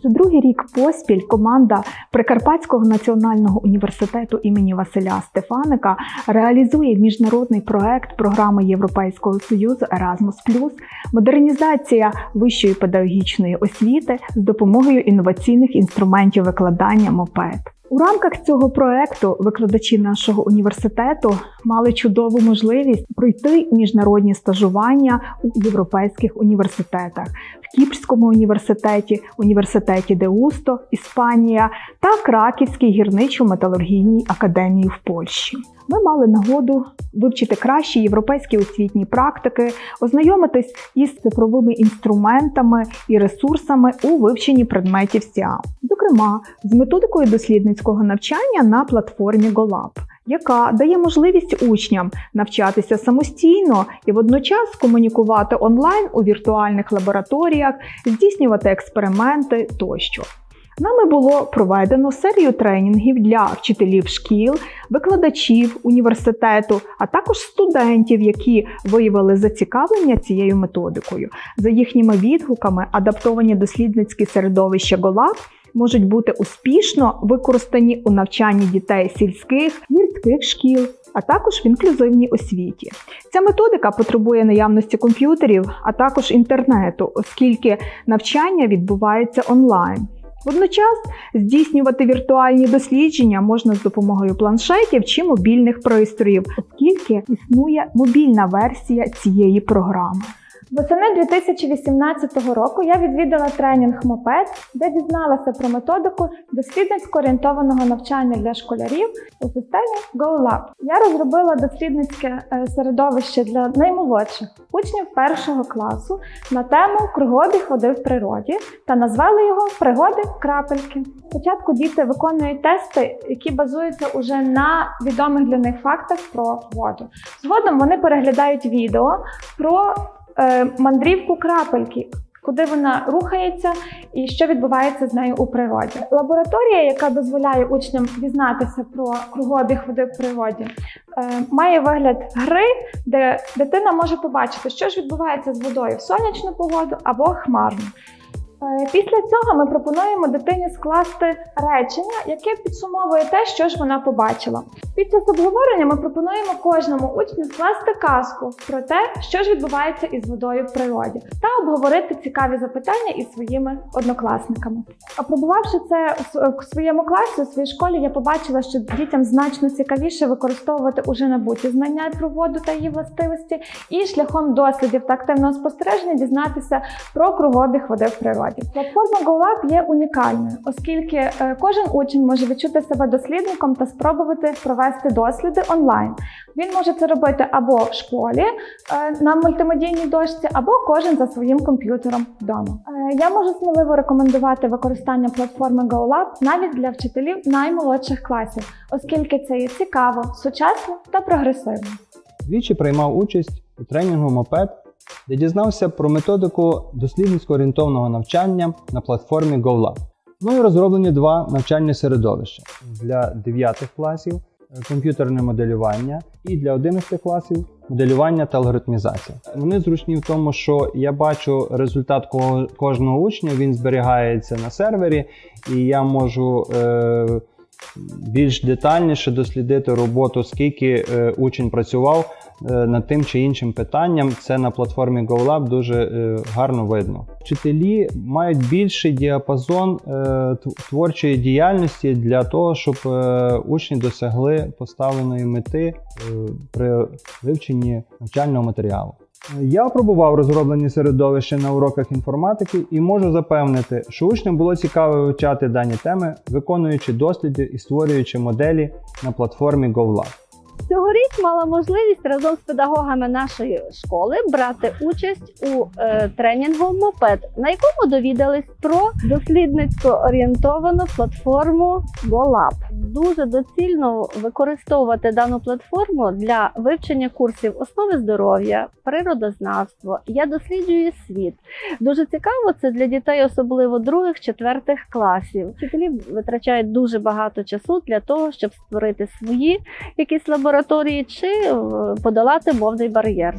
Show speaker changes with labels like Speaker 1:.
Speaker 1: Вже другий рік поспіль команда Прикарпатського національного університету імені Василя Стефаника реалізує міжнародний проект програми Європейського союзу Erasmus+, модернізація вищої педагогічної освіти з допомогою інноваційних інструментів викладання МОПЕД. У рамках цього проекту викладачі нашого університету мали чудову можливість пройти міжнародні стажування у європейських університетах в Кіпрському університеті, університеті Деусто, Іспанія та Краківській гірничо-металургійній академії в Польщі. Ми мали нагоду вивчити кращі європейські освітні практики, ознайомитись із цифровими інструментами і ресурсами у вивченні предметів СІАМ, зокрема з методикою дослідницького навчання на платформі GoLab, яка дає можливість учням навчатися самостійно і водночас комунікувати онлайн у віртуальних лабораторіях, здійснювати експерименти тощо. Нами було проведено серію тренінгів для вчителів шкіл, викладачів університету, а також студентів, які виявили зацікавлення цією методикою. За їхніми відгуками, адаптовані дослідницькі середовища GoLab можуть бути успішно використані у навчанні дітей сільських, гірських шкіл, а також в інклюзивній освіті. Ця методика потребує наявності комп'ютерів, а також інтернету, оскільки навчання відбувається онлайн. Водночас здійснювати віртуальні дослідження можна з допомогою планшетів чи мобільних пристроїв, оскільки існує мобільна версія цієї програми.
Speaker 2: Восени 2018 року я відвідала тренінг МОПЕД, де дізналася про методику дослідницько-орієнтованого навчання для школярів у системі GoLab. Я розробила дослідницьке е, середовище для наймолодших учнів першого класу на тему кругообіг води в природі та назвали його Пригоди крапельки. Спочатку діти виконують тести, які базуються уже на відомих для них фактах про воду. Згодом вони переглядають відео про мандрівку крапельки. Куди вона рухається і що відбувається з нею у природі? Лабораторія, яка дозволяє учням дізнатися про кругообіг води в природі, е, має вигляд гри, де дитина може побачити, що ж відбувається з водою в сонячну погоду або хмарну. Е, Після цього ми пропонуємо дитині скласти речення, яке підсумовує те, що ж вона побачила. Під час обговорення ми пропонуємо кожному учню скласти казку про те, що ж відбувається із водою в природі, та обговорити цікаві запитання із своїми однокласниками. Опробувавши це у своєму класі, у своїй школі, я побачила, що дітям значно цікавіше використовувати уже набуті знання про воду та її властивості, і шляхом дослідів та активного спостереження дізнатися про кругообіг води в природі. Платформа GoLab є унікальною, оскільки е, кожен учень може відчути себе дослідником та спробувати провести досліди онлайн. Він може це робити або в школі е, на мультимедійній дошці, або кожен за своїм комп'ютером вдома. Е, Я можу сміливо рекомендувати використання платформи GoLab навіть для вчителів наймолодших класів, оскільки це є цікаво, сучасно та прогресивно.
Speaker 3: Двічі приймав участь у тренінгу МОПЕД, де дізнався про методику дослідницько-орієнтовного навчання на платформі GoLab. Мною розроблені два навчальні середовища для 9 класів е, комп'ютерне моделювання і для 11 класів моделювання та алгоритмізація. Вони зручні в тому, що я бачу результат кожного учня, він зберігається на сервері, і я можу е, більш детальніше дослідити роботу, скільки е, учень працював над тим чи іншим питанням. Це на платформі GoLab дуже е, гарно видно. Вчителі мають більший діапазон е, творчої діяльності для того, щоб е, учні досягли поставленої мети е, при вивченні навчального матеріалу. Я опробував розроблені середовища на уроках інформатики і можу запевнити, що учням було цікаво вивчати дані теми, виконуючи досліди і створюючи моделі на платформі GoLab.
Speaker 4: Цьогоріч мала можливість разом з педагогами нашої школи брати участь у е, тренінгу МОПЕД, на якому довідались про дослідницько орієнтовану платформу GoLab. Дуже доцільно використовувати дану платформу для вивчення курсів основи здоров'я, природознавство. Я досліджую світ. Дуже цікаво це для дітей, особливо других, четвертих класів. Вчителі витрачають дуже багато часу для того, щоб створити свої якісь лабораторії чи е, подолати мовний бар'єр.